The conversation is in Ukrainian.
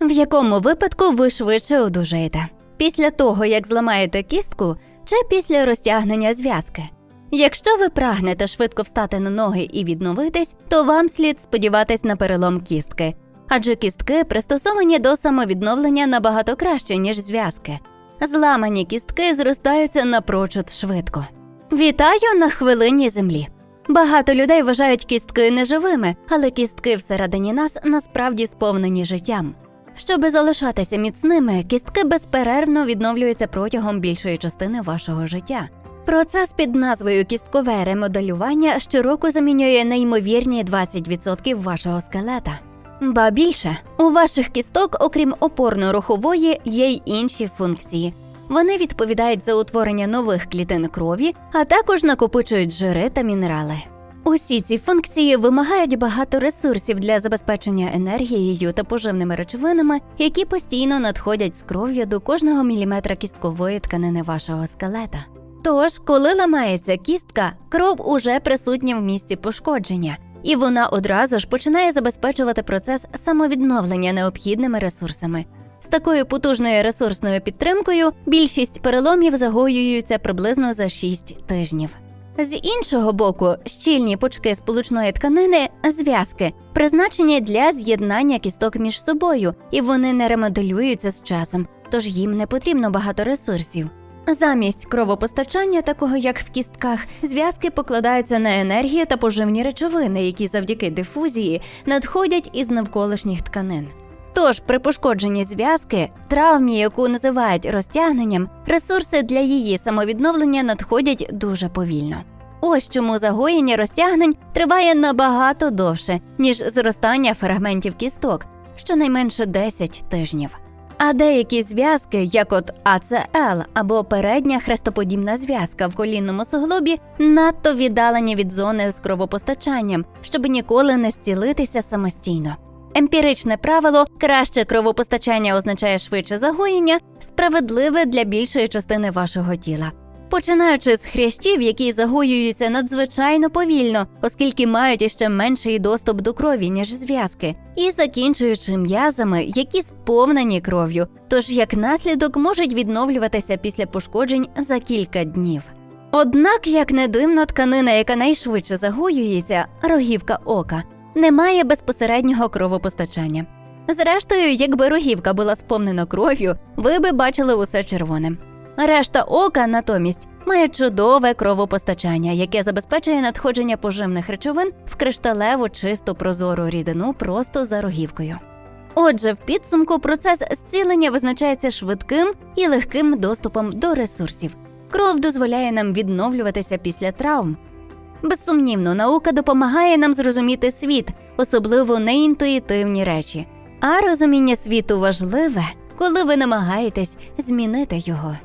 В якому випадку ви швидше одужаєте? Після того, як зламаєте кістку, чи після розтягнення зв'язки? Якщо ви прагнете швидко встати на ноги і відновитись, то вам слід сподіватись на перелом кістки, адже кістки пристосовані до самовідновлення набагато краще, ніж зв'язки. Зламані кістки зростаються напрочуд швидко. Вітаю на хвилині землі. Багато людей вважають кістки неживими, але кістки всередині нас насправді сповнені життям. Щоби залишатися міцними, кістки безперервно відновлюються протягом більшої частини вашого життя. Процес під назвою кісткове ремоделювання щороку замінює неймовірні 20% вашого скелета. Ба більше, у ваших кісток, окрім опорно-рухової, є й інші функції. Вони відповідають за утворення нових клітин крові, а також накопичують жири та мінерали. Усі ці функції вимагають багато ресурсів для забезпечення енергією та поживними речовинами, які постійно надходять з кров'ю до кожного міліметра кісткової тканини вашого скелета. Тож, коли ламається кістка, кров уже присутня в місці пошкодження, і вона одразу ж починає забезпечувати процес самовідновлення необхідними ресурсами. З такою потужною ресурсною підтримкою більшість переломів загоюються приблизно за 6 тижнів. З іншого боку, щільні пучки сполучної тканини зв'язки призначені для з'єднання кісток між собою, і вони не ремоделюються з часом, тож їм не потрібно багато ресурсів. Замість кровопостачання, такого як в кістках, зв'язки покладаються на енергію та поживні речовини, які завдяки дифузії надходять із навколишніх тканин. Тож при пошкодженні зв'язки, травмі, яку називають розтягненням, ресурси для її самовідновлення надходять дуже повільно. Ось чому загоєння розтягнень триває набагато довше, ніж зростання фрагментів кісток, щонайменше 10 тижнів. А деякі зв'язки, як от АЦЛ або передня хрестоподібна зв'язка в колінному суглобі, надто віддалені від зони з кровопостачанням, щоб ніколи не зцілитися самостійно. Емпіричне правило краще кровопостачання означає швидше загоєння, справедливе для більшої частини вашого тіла. Починаючи з хрящів, які загоюються надзвичайно повільно, оскільки мають іще менший доступ до крові, ніж зв'язки, і закінчуючи м'язами, які сповнені кров'ю, тож як наслідок можуть відновлюватися після пошкоджень за кілька днів. Однак, як не дивно, тканина, яка найшвидше загоюється, рогівка ока, не має безпосереднього кровопостачання. Зрештою, якби рогівка була сповнена кров'ю, ви би бачили усе червоним. Решта ока натомість має чудове кровопостачання, яке забезпечує надходження поживних речовин в кришталево чисту прозору рідину просто за рогівкою. Отже, в підсумку процес зцілення визначається швидким і легким доступом до ресурсів. Кров дозволяє нам відновлюватися після травм. Безсумнівно, наука допомагає нам зрозуміти світ, особливо неінтуїтивні речі. А розуміння світу важливе, коли ви намагаєтесь змінити його.